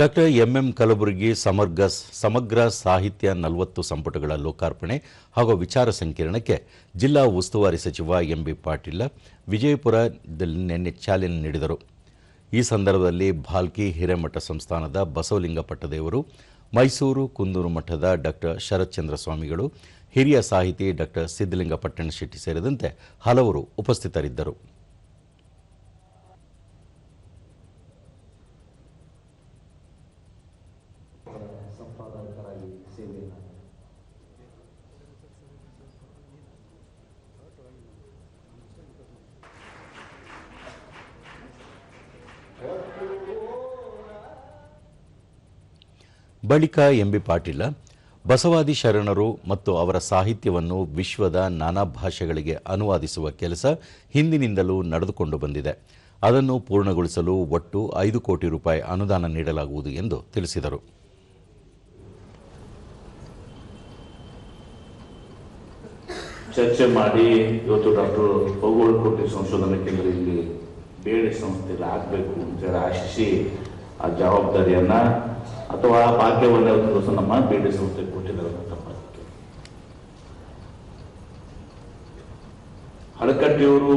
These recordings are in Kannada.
ಡಾಕ್ಟರ್ ಎಂಎಂ ಕಲಬುರಗಿ ಸಮರ್ಗ ಸಮಗ್ರ ಸಾಹಿತ್ಯ ನಲವತ್ತು ಸಂಪುಟಗಳ ಲೋಕಾರ್ಪಣೆ ಹಾಗೂ ವಿಚಾರ ಸಂಕಿರಣಕ್ಕೆ ಜಿಲ್ಲಾ ಉಸ್ತುವಾರಿ ಸಚಿವ ಎಂಬಿ ಪಾಟೀಲ ವಿಜಯಪುರದಲ್ಲಿ ನಿನ್ನೆ ಚಾಲನೆ ನೀಡಿದರು. ಈ ಸಂದರ್ಭದಲ್ಲಿ ಭಾಲ್ಕಿ ಹಿರೇಮಠ ಸಂಸ್ಥಾನದ ಬಸವಲಿಂಗ ಪಟ್ಟದೇವರು, ಮೈಸೂರು ಕುಂದೂರು ಮಠದ ಡಾಕ್ಟರ್ ಶರತ್ಚಂದ್ರ ಸ್ವಾಮಿಗಳು, ಹಿರಿಯ ಸಾಹಿತಿ ಡಾಕ್ಟರ್ ಸಿದ್ದಲಿಂಗ ಪಟ್ಟಣಶೆಟ್ಟಿ ಸೇರಿದಂತೆ ಹಲವರು ಉಪಸ್ಥಿತರಿದ್ದರು. ಸಂಪಾದಕರಾಗಿ ಸೇವೆಯನ್ನು ಬಳಿಕ ಎಂಬಿ ಪಾಟೀಲ, ಬಸವಾದಿ ಶರಣರು ಮತ್ತು ಅವರ ಸಾಹಿತ್ಯವನ್ನು ವಿಶ್ವದ ನಾನಾ ಭಾಷೆಗಳಿಗೆ ಅನುವಾದಿಸುವ ಕೆಲಸ ಹಿಂದಿನಿಂದಲೂ ನಡೆದುಕೊಂಡು ಬಂದಿದೆ. ಅದನ್ನು ಪೂರ್ಣಗೊಳಿಸಲು ಒಟ್ಟು ಐದು ಕೋಟಿ ರೂಪಾಯಿ ಅನುದಾನ ನೀಡಲಾಗುವುದು ಎಂದು ತಿಳಿಸಿದರು. ಚರ್ಚೆ ಮಾಡಿ ಇವತ್ತು ಡಾಕ್ಟರ್ ಕೋಟಿ ಸಂಶೋಧನಾ ಕೇಂದ್ರ ಇಲ್ಲಿ ಬೇರೆ ಸಂಸ್ಥೆಯಲ್ಲಿ ಆಗಬೇಕು ಅಂತೇಳಿ ಆಶಿಸಿ ಆ ಜವಾಬ್ದಾರಿಯನ್ನ ಅಥವಾ ಆ ಭಾಗ್ಯವನ್ನೇ ದಿವಸ ನಮ್ಮ ಬೇರೆ ಸಂಸ್ಥೆ ಕೊಟ್ಟಿದ್ದಾರೆ ಅಂತ ತಪ್ಪಾಗಿತ್ತು ಹಳಕಟ್ಟಿಯವರು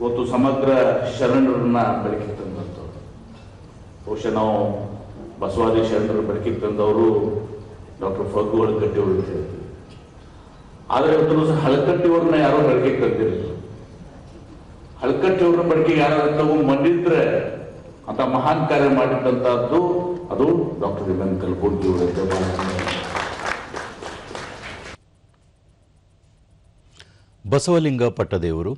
ಇವತ್ತು ಸಮಗ್ರ ಶರಣರನ್ನ ಬೆಳಕಿಗೆ ತಂದಂಥವ್ರು. ಬಹುಶಃ ನಾವು ಬಸವಾದಿ ಶರಣರು ಬೆಳಕಿಗೆ ತಂದವರು ಡಾಕ್ಟರ್ ಫಗ್ಗು ಹಳಕಟ್ಟಿ ಅಂತ ಹೇಳ್ತೀವಿ ಆದರೆ ಇವತ್ತು ಹಳಕಟ್ಟಿ ಹಳಕಟ್ಟಿಯವ್ರನ್ನ ಯಾರೋ ಬಳಕೆ ತಂದಿರಲಿಲ್ಲ ಹಳಕಟ್ಟಿಯವ್ರನ್ನ ಬಳಕೆ ಯಾರು ತಗೊಂಡು ಬಂದಿದ್ರೆ ಅಂತ ಮಹಾನ್ ಕಾರ್ಯ ಮಾಡಿದ್ದಂತಹದ್ದು ಅದು ಡಾಕ್ಟರ್ ಎಂ ಎನ್ ಕಲ್ಬುರ್ಗಿ ಅವರು ಬಸವಲಿಂಗ ಪಟ್ಟದೇವರು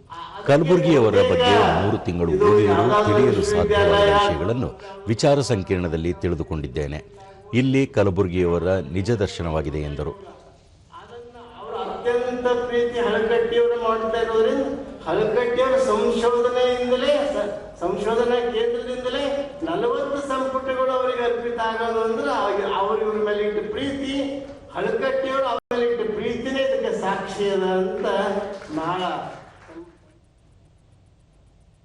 ಕಲಬುರಗಿಯವರ ಬಗ್ಗೆ ಮೂರು ತಿಂಗಳು ಓದಿದರೂ ತಿಳಿಯಲು ಸಾಧ್ಯವಾದ ವಿಷಯಗಳನ್ನು ವಿಚಾರ ಸಂಕಿರಣದಲ್ಲಿ ತಿಳಿದುಕೊಂಡಿದ್ದೇನೆ. ಇಲ್ಲಿ ಕಲಬುರಗಿಯವರ ನಿಜ ದರ್ಶನವಾಗಿದೆ ಎಂದರು. ಅತ್ಯಂತ ಪ್ರೀತಿ ಹಳಕಟ್ಟಿಯವರು ಮಾಡ್ತಾ ಇರೋದ್ರಿಂದ ಹಲಕಟ್ಟಿಯವರ ಸಂಶೋಧನೆಯಿಂದಲೇ, ಸಂಶೋಧನಾ ಕೇಂದ್ರದಿಂದಲೇ ನಲವತ್ತು ಸಂಪುಟಗಳು ಅವರಿಗೆ ಅರ್ಪಿತ ಆಗೋದು ಅಂದ್ರೆ ಅವರಿವ್ರ ಮೇಲೆ ಇಟ್ಟ ಪ್ರೀತಿ ಹಳಕಟ್ಟಿಯವರು ಅವ್ರ ಮೇಲೆ ಇಟ್ಟ ಪ್ರೀತಿನೇ ಇದಕ್ಕೆ ಸಾಕ್ಷಿ ಅದ ಅಂತ ಬಹಳ